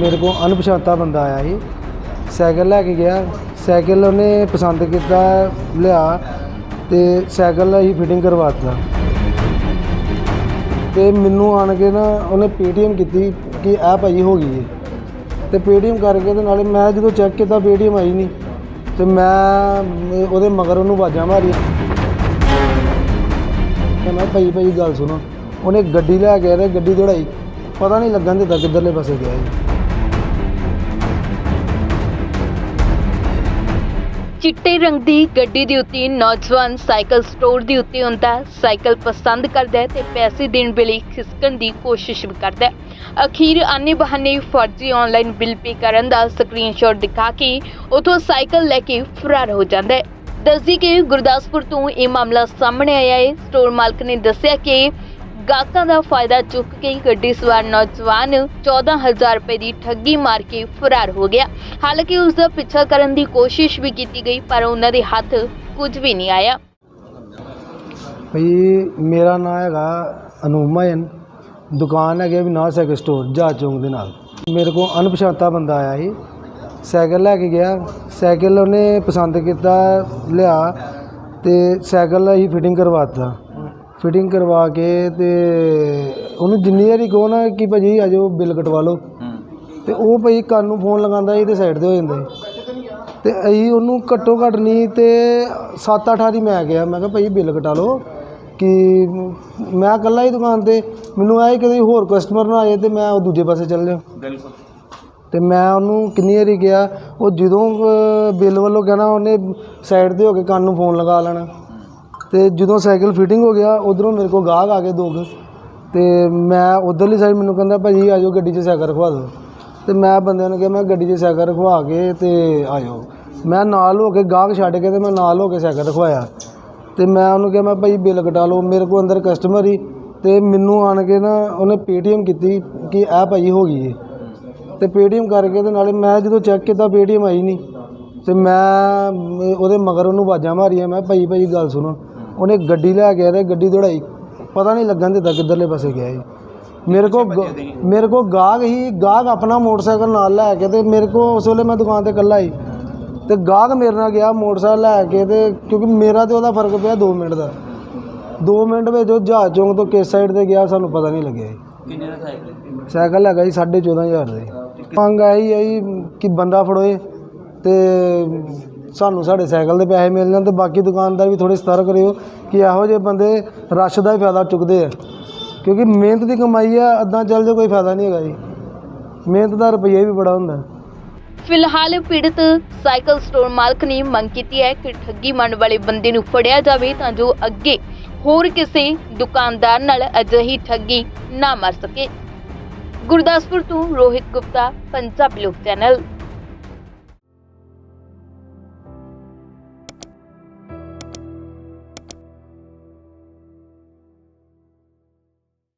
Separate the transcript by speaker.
Speaker 1: ਮੇਰੇ ਕੋਲ ਅਣਪਛਾਤਾ ਬੰਦਾ ਆਇਆ ਸੀ। ਸਾਈਕਲ ਲੈ ਕੇ ਗਿਆ। ਸਾਈਕਲ ਉਹਨੇ ਪਸੰਦ ਕੀਤਾ, ਲਿਆ ਤੇ ਸਾਈਕਲ ਹੀ ਫਿਟਿੰਗ ਕਰਵਾਤਾ ਤੇ ਮੈਨੂੰ ਆਣ ਕੇ ਨਾ ਉਹਨੇ ਪੇਟੀਐਮ ਕੀਤੀ ਕਿ ਇਹ ਭਾਈ ਹੋ ਗਈ ਹੈ ਤੇ ਪੇਟੀਐਮ ਕਰਕੇ ਤੇ ਨਾਲੇ ਮੈਂ ਜਦੋਂ ਚੈੱਕ ਕੀਤਾ ਪੇਟੀਐਮ ਆਈ ਨਹੀਂ ਤੇ ਮੈਂ ਉਹਦੇ ਮਗਰ ਉਹਨੂੰ ਆਵਾਜ਼ਾਂ ਮਾਰੀਆਂ। ਤੇ ਮੈਂ ਭਾਈ ਭਾਈ, ਗੱਲ ਸੁਣੋ। ਉਹਨੇ ਗੱਡੀ ਲੈ ਕੇ ਤੇ ਗੱਡੀ ਦੌੜਾਈ। ਪਤਾ ਨਹੀਂ ਲੱਗਣ ਦਿੱਤਾ ਕਿੱਧਰਲੇ ਪਾਸੇ ਗਿਆ ਜੀ
Speaker 2: ਚਿੱਟੇ ਰੰਗ ਦੀ ਗੱਡੀ ਦੇ ਉੱਤੇ ਨੌਜਵਾਨ ਸਾਈਕਲ ਸਟੋਰ ਦੇ ਉੱਤੇ ਹੁੰਦਾ ਸਾਈਕਲ ਪਸੰਦ ਕਰਦਾ ਹੈ ਤੇ ਪੈਸੇ ਦੇਣ ਵੇਲੇ ਖਿਸਕਣ ਦੀ ਕੋਸ਼ਿਸ਼ ਵੀ ਕਰਦਾ ਹੈ। ਅਖੀਰ ਆਨੇ ਬਹਾਨੇ ਫਰਜ਼ੀ ਆਨਲਾਈਨ ਬਿੱਲ ਪੇ ਕਰਨ ਦਾ ਸਕਰੀਨਸ਼ਾਟ ਦਿਖਾ ਕੇ ਉਥੋਂ ਸਾਈਕਲ ਲੈ ਕੇ ਫਰਾਰ ਹੋ ਜਾਂਦਾ ਹੈ। ਦੱਸਦੀ ਕਿ ਗੁਰਦਾਸਪੁਰ ਤੋਂ ਇਹ ਮਾਮਲਾ ਸਾਹਮਣੇ ਆਇਆ ਹੈ। ਸਟੋਰ ਮਾਲਕ ਨੇ ਦੱਸਿਆ ਕਿ ਗਾਹਕਾਂ ਦਾ ਫਾਇਦਾ ਚੁੱਕ ਕੇ ਗੱਡੀ ਸਵਾਰ ਨੌਜਵਾਨ 14000 ਰੁਪਏ ਦੀ ਠੱਗੀ ਮਾਰ ਕੇ ਫਰਾਰ ਹੋ ਗਿਆ। ਹਾਲਾਂਕਿ ਉਸ ਦਾ ਪਿੱਛਾ ਕਰਨ ਦੀ ਕੋਸ਼ਿਸ਼ ਵੀ ਕੀਤੀ ਗਈ, ਪਰ ਉਹਨਾਂ ਦੇ ਹੱਥ ਕੁਝ ਵੀ ਨਹੀਂ ਆਇਆ।
Speaker 1: ਭਈ, ਮੇਰਾ ਨਾਮ ਹੈਗਾ ਅਨੂਪ ਮਾਇਨ ਦੁਕਾਨ ਹੈਗੀ ਵਿਨਾਸ਼ ਸਾਈਕਲ ਸਟੋਰ, ਜਹਾਜ਼ ਚੌਂਕ ਦੇ ਨਾਲ। ਮੇਰੇ ਕੋਲ ਅਣਪਛਾਤਾ ਬੰਦਾ ਆਇਆ ਸੀ। ਸਾਈਕਲ ਲੈ ਕੇ ਗਿਆ। ਸਾਈਕਲ ਉਹਨੇ ਪਸੰਦ ਕੀਤਾ, ਲਿਆ ਤੇ ਸਾਈਕਲ ਅਸੀਂ ਫਿਟਿੰਗ ਕਰਵਾਤਾ ਫਿਟਿੰਗ ਕਰਵਾ ਕੇ ਤੇ ਉਹਨੂੰ ਜਿੰਨੀ ਵਾਰੀ ਕਹੋ ਨਾ ਕਿ ਭਾਜੀ ਆ ਜਾਓ ਬਿੱਲ ਕਟਵਾ ਲਓ। ਤੇ ਉਹ ਭਾਈ ਕੰਨ ਨੂੰ ਫੋਨ ਲਗਾਉਂਦਾ ਸੀ ਤੇ ਸਾਈਡ ਤੇ ਹੋ ਜਾਂਦਾ ਸੀ। ਤੇ ਅਸੀਂ ਉਹਨੂੰ ਘੱਟੋ ਘੱਟ ਨਹੀਂ ਤੇ 7-8 ਵਾਰੀ ਮੈਂ ਗਿਆ ਮੈਂ ਕਿਹਾ ਭਾਈ ਬਿੱਲ ਕਟਾ ਲਓ। ਕਿ ਮੈਂ ਇਕੱਲਾ ਹੀ ਦੁਕਾਨ ਤੇ ਮੈਨੂੰ ਆਏ ਕਦੇ ਹੋਰ ਕਸਟਮਰ ਨਾ ਆਏ ਤੇ ਮੈਂ ਉਹ ਦੂਜੇ ਪਾਸੇ ਚੱਲ ਜਾ
Speaker 3: ਬਿਲਕੁਲ।
Speaker 1: ਤੇ ਮੈਂ ਉਹਨੂੰ ਕਿੰਨੀ ਵਾਰੀ ਗਿਆ ਉਹ ਜਦੋਂ ਬਿੱਲ ਵੱਲੋਂ ਕਹਿਣਾ ਉਹਨੇ ਸਾਈਡ ਤੇ ਹੋ ਕੇ ਕੰਨ ਨੂੰ ਫੋਨ ਲਗਾ ਲੈਣਾ। ਤੇ ਜਦੋਂ ਸਾਈਕਲ ਫਿਟਿੰਗ ਹੋ ਗਿਆ, ਉਧਰੋਂ ਮੇਰੇ ਕੋਲ ਗਾਹਕ ਆ ਗਏ ਦੋ ਕੁ। ਤੇ ਮੈਂ ਉਧਰਲੀ ਸਾਈਡ ਮੈਨੂੰ ਕਹਿੰਦਾ ਭਾਜੀ ਆਜੋ ਗੱਡੀ 'ਚ ਸਾਈਕਲ ਰਖਵਾ ਦਿਓ। ਤੇ ਮੈਂ ਬੰਦਿਆਂ ਨੂੰ ਕਿਹਾ, ਮੈਂ ਗੱਡੀ 'ਚ ਸਾਈਕਲ ਰਖਵਾ ਕੇ ਤੇ ਆਜੋ ਮੈਂ ਨਾਲ ਹੋ ਕੇ ਗਾਹਕ ਛੱਡ ਕੇ ਤੇ ਮੈਂ ਨਾਲ ਹੋ ਕੇ ਸਾਈਕਲ ਰਖਵਾਇਆ। ਤੇ ਮੈਂ ਉਹਨੂੰ ਕਿਹਾ, ਮੈਂ ਭਾਈ, ਬਿੱਲ ਕਟਾ ਲਓ, ਮੇਰੇ ਕੋਲ ਅੰਦਰ ਕਸਟਮਰ ਹੀ। ਤੇ ਮੈਨੂੰ ਆਣ ਕੇ ਨਾ ਉਹਨੇ ਪੇਟੀਐਮ ਕੀਤੀ ਕਿ ਇਹ ਭਾਈ ਹੋ ਗਈ ਹੈ ਤੇ ਪੇਟੀਐਮ ਕਰਕੇ ਤੇ ਨਾਲੇ ਮੈਂ ਜਦੋਂ ਚੈੱਕ ਕੀਤਾ ਪੇਟੀਐਮ ਆਈ ਨਹੀਂ। ਤੇ ਮੈਂ, ਉਹਦੇ ਮਗਰ ਉਹਨੂੰ ਆਵਾਜ਼ਾਂ ਮਾਰੀਆਂ, ਮੈਂ ਭਾਈ ਭਾਈ, ਗੱਲ ਸੁਣੋ। ਉਹਨੇ ਗੱਡੀ ਲੈ ਕੇ ਤੇ ਗੱਡੀ ਦੌੜਾਈ। ਪਤਾ ਨਹੀਂ ਲੱਗਣ ਦਿੱਤਾ ਕਿੱਧਰਲੇ ਪਾਸੇ ਗਿਆ ਜੀ ਮੇਰੇ ਕੋ ਮੇਰੇ ਕੋ ਗਾਹਕ ਹੀ ਗਾਹਕ ਆਪਣਾ ਮੋਟਰਸਾਈਕਲ ਨਾਲ ਲੈ ਕੇ ਤੇ ਮੇਰੇ ਕੋ ਉਸ ਵੇਲੇ ਮੈਂ ਦੁਕਾਨ ਤੇ ਇਕੱਲਾ ਹੀ। ਤੇ ਗਾਹਕ ਮੇਰੇ ਨਾਲ ਗਿਆ ਮੋਟਰਸਾਈਕਲ ਲੈ ਕੇ ਤੇ ਕਿਉਂਕਿ ਮੇਰਾ ਤੇ ਉਹਦਾ ਫ਼ਰਕ ਪਿਆ 2 ਮਿੰਟ ਦਾ। 2 ਮਿੰਟ ਵਿੱਚ ਉਹ ਜਹਾਜ਼ ਚੌਂਕ ਤੋਂ ਕਿਸ ਸਾਈਡ ਤੇ ਗਿਆ ਸਾਨੂੰ ਪਤਾ ਨਹੀਂ ਲੱਗਿਆ ਜੀ।
Speaker 3: ਕਿੰਨੇ ਦਾ ਸਾਈਕਲ
Speaker 1: ਸਾਈਕਲ ਹੈਗਾ ਜੀ 14500 ਦੇ ਮੰਗ ਆਈ ਹੈ ਜੀ ਕਿ ਬੰਦਾ ਫੜੋਏ ਤੇ ਸਾਨੂੰ ਸਾਡੇ ਸਾਈਕਲ ਦੇ ਪੈਸੇ ਮਿਲ ਜਾਣ ਤੇ ਬਾਕੀ ਦੁਕਾਨਦਾਰ ਵੀ ਥੋੜੇ ਸਤਰਕ ਕਰਿਓ ਕਿ ਇਹੋ ਜਿਹੇ ਬੰਦੇ ਰਸ਼ ਦਾ ਹੀ ਫਾਇਦਾ ਚੁੱਕਦੇ ਆ। ਕਿਉਂਕਿ ਮਿਹਨਤ ਦੀ ਕਮਾਈ ਆ ਅੱਦਾਂ ਚੱਲ ਜਾ ਕੋਈ ਫਾਇਦਾ ਨਹੀਂ ਹੈਗਾ ਜੀ। ਮਿਹਨਤ ਦਾ ਰੁਪਈਆ ਵੀ ਬੜਾ ਹੁੰਦਾ।
Speaker 2: ਫਿਲਹਾਲ ਪੀੜਤ ਸਾਈਕਲ ਸਟੋਰ ਮਾਲਕ ਨੇ ਮੰਗ ਕੀਤੀ ਹੈ ਕਿ ਠੱਗੀ ਮੰਨ ਵਾਲੇ ਬੰਦੇ ਨੂੰ ਫੜਿਆ ਜਾਵੇ ਤਾਂ ਜੋ ਅੱਗੇ ਹੋਰ ਕਿਸੇ ਦੁਕਾਨਦਾਰ ਨਾਲ ਅਜਿਹੀ ਠੱਗੀ ਨਾ ਮਾਰ ਸਕੇ। ਗੁਰਦਾਸਪੁਰ ਤੋਂ ਰੋਹਿਤ ਗੁਪਤਾ, ਪੰਜਾਬ ਲੋਕ ਚੈਨਲ